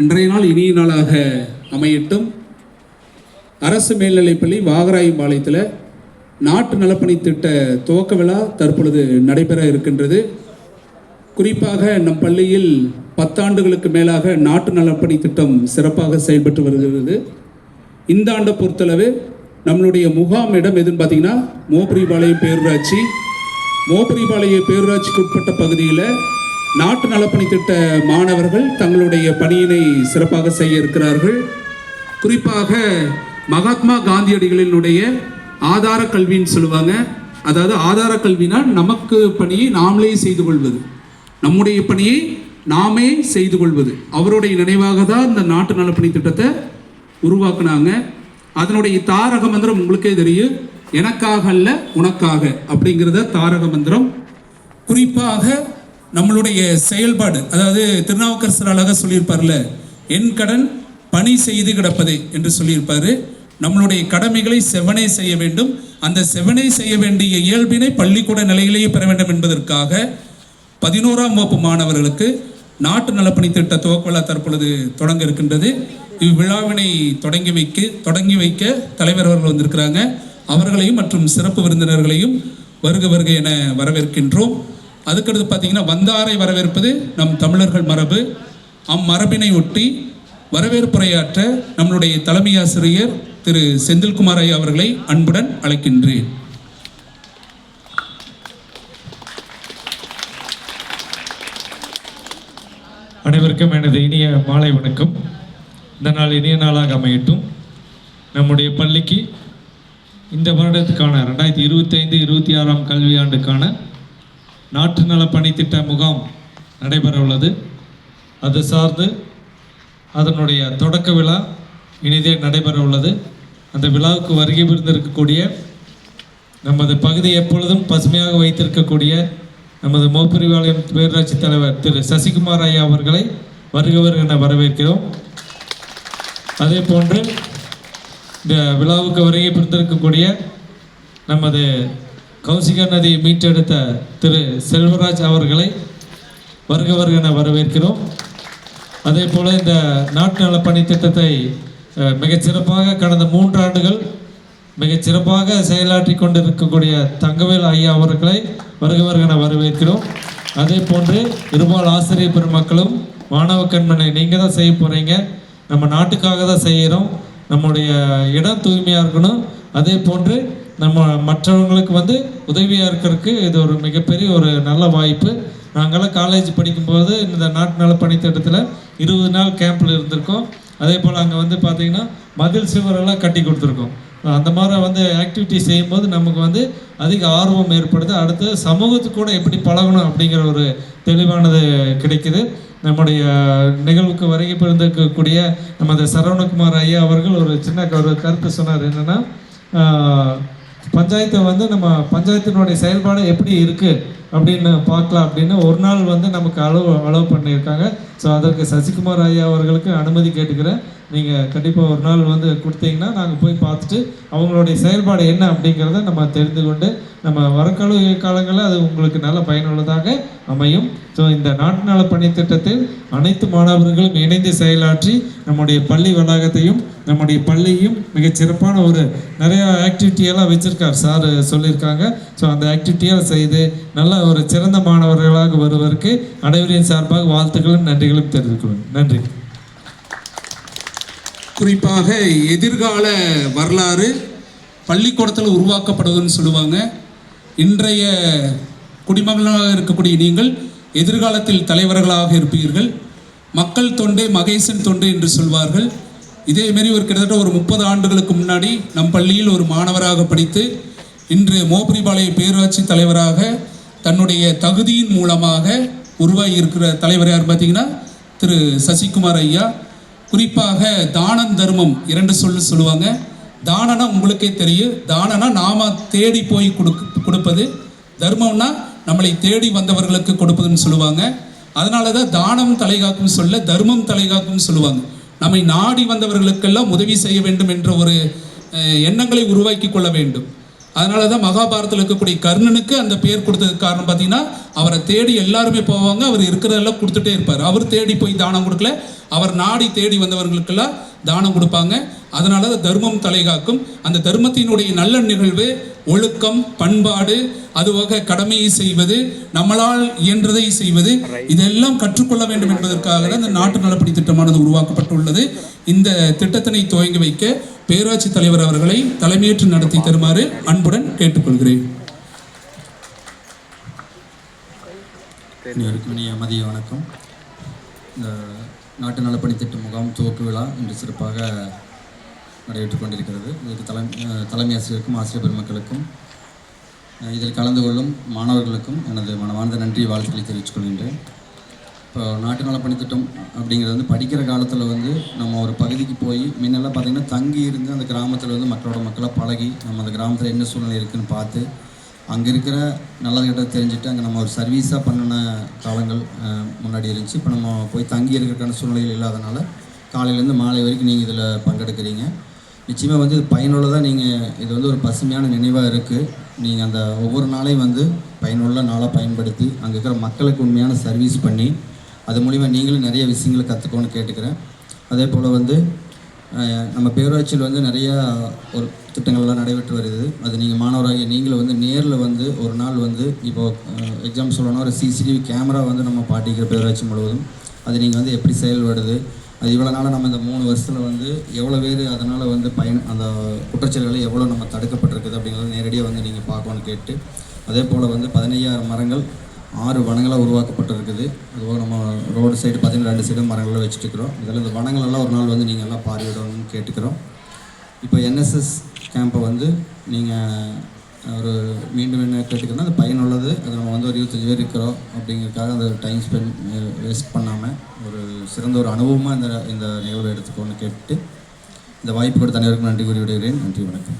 இன்றைய நாள் இனிய நாளாக அமையட்டும். அரசு மேல்நிலைப்பள்ளி வாகராயம்பாளையத்தில் நாட்டு நலப்பணி திட்ட துவக்க விழா தற்பொழுது நடைபெற இருக்கின்றது. குறிப்பாக நம் பள்ளியில் பத்தாண்டுகளுக்கு மேலாக நாட்டு நலப்பணி திட்டம் சிறப்பாக செயல்பட்டு வருகிறது. இந்த ஆண்டை பொறுத்தளவு நம்மளுடைய முகாம் இடம் எதுன்னு பார்த்தீங்கன்னா மோபரிபாளையம் பேரூராட்சி. மோபரிபாளைய பேரூராட்சிக்கு உட்பட்ட பகுதியில் நாட்டு நலப்பணி திட்ட மாணவர்கள் தங்களுடைய பணியினை சிறப்பாக செய்ய இருக்கிறார்கள். குறிப்பாக மகாத்மா காந்தியடிகளினுடைய ஆதார கல்வின்னு சொல்லுவாங்க. அதாவது ஆதார கல்வினா நமக்கு பணியை நாமளே செய்து கொள்வது. நம்முடைய பணியை நாமே செய்து கொள்வது. அவருடைய நினைவாக தான் இந்த நாட்டு நலப்பணி திட்டத்தை உருவாக்குனாங்க. அதனுடைய தாரக மந்திரம் உங்களுக்கே தெரியும். எனக்காக அல்ல உனக்காக அப்படிங்கிறத தாரக மந்திரம். குறிப்பாக நம்மளுடைய செயல்பாடு அதாவது திருநாவுக்கரசர் அழகாக சொல்லியிருப்பார்ல என் கடன் பணி செய்து கிடப்பதே என்று சொல்லியிருப்பார். நம்மளுடைய கடமைகளை செவனே செய்ய வேண்டும். அந்த செவனே செய்ய வேண்டிய இயல்பினை பள்ளிக்கூட நிலையிலேயே பெற வேண்டும் என்பதற்காக பதினோராம் வகுப்பு மாணவர்களுக்கு நாட்டு நலப்பணி திட்ட துவக்க தற்பொழுது தொடங்க இருக்கின்றது. இவ்விழாவினை தொடங்கி வைக்க தொடங்கி வைக்க தலைவர் அவர்கள் வந்திருக்கிறாங்க. அவர்களையும் மற்றும் சிறப்பு விருந்தினர்களையும் வருக வருக என வரவேற்கின்றோம். அதுக்கடுத்து பார்த்தீங்கன்னா வந்தாரை வரவேற்பது நம் தமிழர்கள் மரபு. அம்மரபினை ஒட்டி வரவேற்புரையாற்ற நம்மளுடைய தலைமை ஆசிரியர் திரு செந்தில்குமார் ஐயா அவர்களை அன்புடன் அழைக்கின்றேன். அனைவருக்கும் எனது இனிய மாலை வணக்கம். இந்த நாள் இனிய நாளாக அமையட்டும். நம்முடைய பள்ளிக்கு இந்த வருடத்துக்கான ரெண்டாயிரத்தி இருபத்தைந்து இருபத்தி ஆறாம் கல்வியாண்டுக்கான நாட்டு நல பணித்திட்ட முகாம் நடைபெற உள்ளது அது சார்ந்து அதனுடைய தொடக்க விழா இனிதே நடைபெற உள்ளது அந்த விழாவுக்கு வருகை புரிந்திருக்கக்கூடிய நமது பகுதியை எப்பொழுதும் பசுமையாக வைத்திருக்கக்கூடிய நமது மோப்பிரிவாளையம் பேரூராட்சி தலைவர் திரு சசிகுமார் ஐயா அவர்களை வருகவர் என வரவேற்கிறோம். அதே போன்று இந்த விழாவுக்கு வருகை புரிந்திருக்கக்கூடிய நமது கௌசிகா நதி மீட்டெடுத்த திரு செல்வராஜ் அவர்களை வருக வருக வரவேற்கிறோம். அதே போல் இந்த நாட்டு நல திட்டத்தை மிகச்சிறப்பாக கடந்த மூன்று ஆண்டுகள் சிறப்பாக செயலாற்றி கொண்டிருக்கக்கூடிய தங்கவேல் ஐயா அவர்களை வருக வருக வரவேற்கிறோம். அதே போன்று இருபால் ஆசிரியர் பெருமக்களும் மாணவ கண்மனை நீங்கள் தான் செய்ய போகிறீங்க நம்ம நாட்டுக்காக தான் செய்கிறோம் நம்முடைய இடம் தூய்மையாக இருக்கணும். அதே போன்று நம்ம மற்றவங்களுக்கு வந்து உதவியாக இருக்கிறதுக்கு இது ஒரு மிகப்பெரிய ஒரு நல்ல வாய்ப்பு. நாங்களாம் காலேஜ் படிக்கும்போது இந்த நாட்டு நல பணித்திட்டத்தில் இருபது நாள் கேம்பில் இருந்திருக்கோம். அதே போல் அங்கே வந்து பார்த்திங்கன்னா மதில் சுவரெல்லாம் கட்டி கொடுத்துருக்கோம். அந்த மாதிரி வந்து ஆக்டிவிட்டி செய்யும்போது நமக்கு வந்து அதிக ஆர்வம் ஏற்படுது. அடுத்து சமூகத்துக்கு கூட எப்படி பழகணும் அப்படிங்கிற ஒரு தெளிவானது கிடைக்குது. நம்முடைய நிகழ்வுக்கு வருகை பிறந்திருக்கக்கூடிய நமது சரவணகுமார் ஐயா அவர்கள் ஒரு சின்ன ஒரு கருத்து சொன்னார். என்னென்னா பஞ்சாயத்தை வந்து நம்ம பஞ்சாயத்தினுடைய செயல்பாடு எப்படி இருக்குது அப்படின்னு பார்க்கலாம் அப்படின்னு ஒரு நாள் வந்து நமக்கு அளவு அளவு பண்ணியிருக்காங்க. ஸோ அதற்கு சசிகுமார் ஐயா அவர்களுக்கு அனுமதி கேட்டுக்கிறேன். நீங்கள் கண்டிப்பாக ஒரு நாள் வந்து கொடுத்தீங்கன்னா நாங்கள் போய் பார்த்துட்டு அவங்களுடைய செயல்பாடு என்ன அப்படிங்கிறத நம்ம தெரிந்து கொண்டு நம்ம வரக்கால காலங்களில் அது உங்களுக்கு நல்ல பயனுள்ளதாக அமையும். ஸோ இந்த நாட்டு நல பணி திட்டத்தில் அனைத்து மாணவர்களும் இணைந்து செயலாற்றி நம்முடைய பள்ளி வளாகத்தையும் நம்முடைய பள்ளியும் மிகச் சிறப்பான ஒரு நிறையா ஆக்டிவிட்டியெல்லாம் வச்சுருக்கார். சார் சொல்லியிருக்காங்க. ஸோ அந்த ஆக்டிவிட்டியெல்லாம் செய்து நல்ல ஒரு சிறந்த மாணவர்களாக வருவதற்கு அனைவரின் சார்பாக வாழ்த்துக்களும் நன்றிகளும் தெரிவிக்கிறோம் நன்றி. குறிப்பாக எதிர்கால வரலாறு பள்ளிக்கூடத்தில் உருவாக்கப்படுதுன்னு சொல்லுவாங்க. இன்றைய குடிமகனாக இருக்கக்கூடிய நீங்கள் எதிர்காலத்தில் தலைவர்களாக இருப்பீர்கள். மக்கள் தொண்டே மகேசன் தொண்டு என்று சொல்வார்கள். இதேமாரி ஒரு கிட்டத்தட்ட ஒரு முப்பது ஆண்டுகளுக்கு முன்னாடி நம் பள்ளியில் ஒரு மாணவராக படித்து இன்று மோபரிபாளைய பேரூராட்சி தலைவராக தன்னுடைய தகுதியின் மூலமாக உருவாகி இருக்கிற தலைவர் யார் பார்த்தீங்கன்னா திரு சசிகுமார் ஐயா. குறிப்பாக தானம் தர்மம் இரண்டு சொல்லு சொல்லுவாங்க. தானனா உங்களுக்கே தெரியும். தானனா நாம தேடி போய் கொடுக்க கொடுப்பது. தர்மம்னா நம்மளை தேடி வந்தவர்களுக்கு கொடுப்பதுன்னு சொல்லுவாங்க. அதனால தான் தானம் தலைகாக்கும் சொல்ல தர்மம் தலைகாக்கும் சொல்லுவாங்க. நம்மை நாடி வந்தவர்களுக்கெல்லாம் உதவி செய்ய வேண்டும் என்ற ஒரு எண்ணங்களை உருவாக்கி கொள்ள வேண்டும். அதனால தான் மகாபாரதத்தில் இருக்கக்கூடிய கர்ணனுக்கு அந்த பேர் கொடுத்ததுக்கு காரணம் பார்த்தீங்கன்னா அவரை தேடி எல்லாருமே போவாங்க. அவர் இருக்கிறதெல்லாம் கொடுத்துட்டே இருப்பார். அவர் தேடி போய் தானம் கொடுக்கல. அவர் நாடி தேடி வந்தவர்களுக்கெல்லாம் தானம் கொடுப்பாங்க. அதனால் அது தர்மம் தலைகாக்கும். அந்த தர்மத்தினுடைய நல்ல நிகழ்வு ஒழுக்கம் பண்பாடு அதுவாக கடமையை செய்வது நம்மளால் இயன்றதை செய்வது இதெல்லாம் கற்றுக்கொள்ள வேண்டும் என்பதற்காக தான் இந்த நாட்டு நலப்பணி திட்டமானது உருவாக்கப்பட்டுள்ளது. இந்த திட்டத்தினை துவங்கி வைக்க பேராட்சி தலைவர் அவர்களை தலைமையேற்று நடத்தி தருமாறு அன்புடன் கேட்டுக்கொள்கிறேன். மதிய வணக்கம். இந்த நாட்டு நலப்பணி திட்ட முகாம் துவக்கு விழா இன்று சிறப்பாக நடைபெற்றுக் கொண்டிருக்கிறது இதற்கு தலைமை தலைமை ஆசிரியருக்கும் ஆசிரியர் பெருமக்களுக்கும் இதில் கலந்து கொள்ளும் மாணவர்களுக்கும் எனது மனமார்ந்த நன்றி வாழ்த்துக்களை தெரிவித்துக் கொள்கின்றேன். இப்போ நாட்டு நல பணித்திட்டம் அப்படிங்கிறது வந்து படிக்கிற காலத்தில் வந்து நம்ம ஒரு பகுதிக்கு போய் முன்னெல்லாம் பார்த்திங்கன்னா தங்கி இருந்து அந்த கிராமத்தில் வந்து மக்களோட மக்களை பழகி நம்ம அந்த கிராமத்தில் என்ன சூழ்நிலை இருக்குன்னு பார்த்து அங்கே இருக்கிற நல்லது கெட்டது தெரிஞ்சுட்டு அங்கே நம்ம ஒரு சர்வீஸாக பண்ணின காலங்கள் முன்னாடி இருந்துச்சு. இப்போ நம்ம போய் தங்கி இருக்கிறக்கான சூழ்நிலைகள் இல்லாதனால காலையிலேருந்து மாலை வரைக்கும் நீங்கள் இதில் பங்கெடுக்கிறீங்க. நிச்சயமாக வந்து பயனுள்ளதாக நீங்கள் இது வந்து ஒரு பசுமையான நினைவாக இருக்குது நீங்கள் அந்த ஒவ்வொரு நாளையும் வந்து பயனுள்ள நாளாக பயன்படுத்தி அங்கே இருக்கிற மக்களுக்கு உண்மையான சர்வீஸ் பண்ணி அது மூலிமா நீங்களும் நிறைய விஷயங்களை கற்றுக்கோன்னு கேட்டுக்கிறேன். அதே போல் வந்து நம்ம பேரூராட்சியில் வந்து நிறையா ஒரு திட்டங்கள்லாம் நடைபெற்று வருது. அது நீங்கள் மாணவராகிய நீங்களும் வந்து நேரில் வந்து ஒரு நாள் வந்து இப்போது எக்ஸாம் சொல்லணும்னா ஒரு சிசிடிவி கேமரா வந்து நம்ம பாட்டிக்கிற பேரூராட்சி முழுவதும். அது நீங்கள் வந்து எப்படி செயல்படுது? அது இவ்வளோ நாளாக நம்ம இந்த மூணு வருஷத்தில் வந்து எவ்வளோ பேர் அதனால் வந்து பயன் அந்த குற்றச்செயல்களை எவ்வளோ நம்ம தடுக்கப்பட்டிருக்குது அப்படிங்கிறத நேரடியாக வந்து நீங்கள் பார்க்கணும்னு கேட்டு அதே போல் வந்து பதினையாயிரம் மரங்கள் ஆறு வனங்களாக உருவாக்கப்பட்டிருக்குது. அதுபோக நம்ம ரோடு சைடு பார்த்தீங்கன்னா ரெண்டு சைடும் மரங்கள்லாம் வச்சுட்டு இருக்கிறோம் இதில் இந்த வனங்களெல்லாம் ஒரு நாள் வந்து நீங்கள் எல்லாம் பார்வையிடணும்னு கேட்டுக்கிறோம். இப்போ என்எஸ்எஸ் கேம்பை வந்து நீங்கள் ஒரு மீண்டும் என்ன கேட்டுக்கிறோன்னா அது பயனுள்ளது அது நம்ம வந்து ஒரு இருபத்தஞ்சி பேர் இருக்கிறோம் அப்படிங்கிறதுக்காக அந்த டைம் ஸ்பெண்ட் வேஸ்ட் பண்ணாமல் சிறந்த ஒரு அனுபவமாக இந்த இந்த நிகழ்வை எடுத்துக்கோன்னு கேட்டு இந்த வாய்ப்பு கொடுத்த அனைவருக்கும் நன்றி கூறி விடுகிறேன் நன்றி வணக்கம்.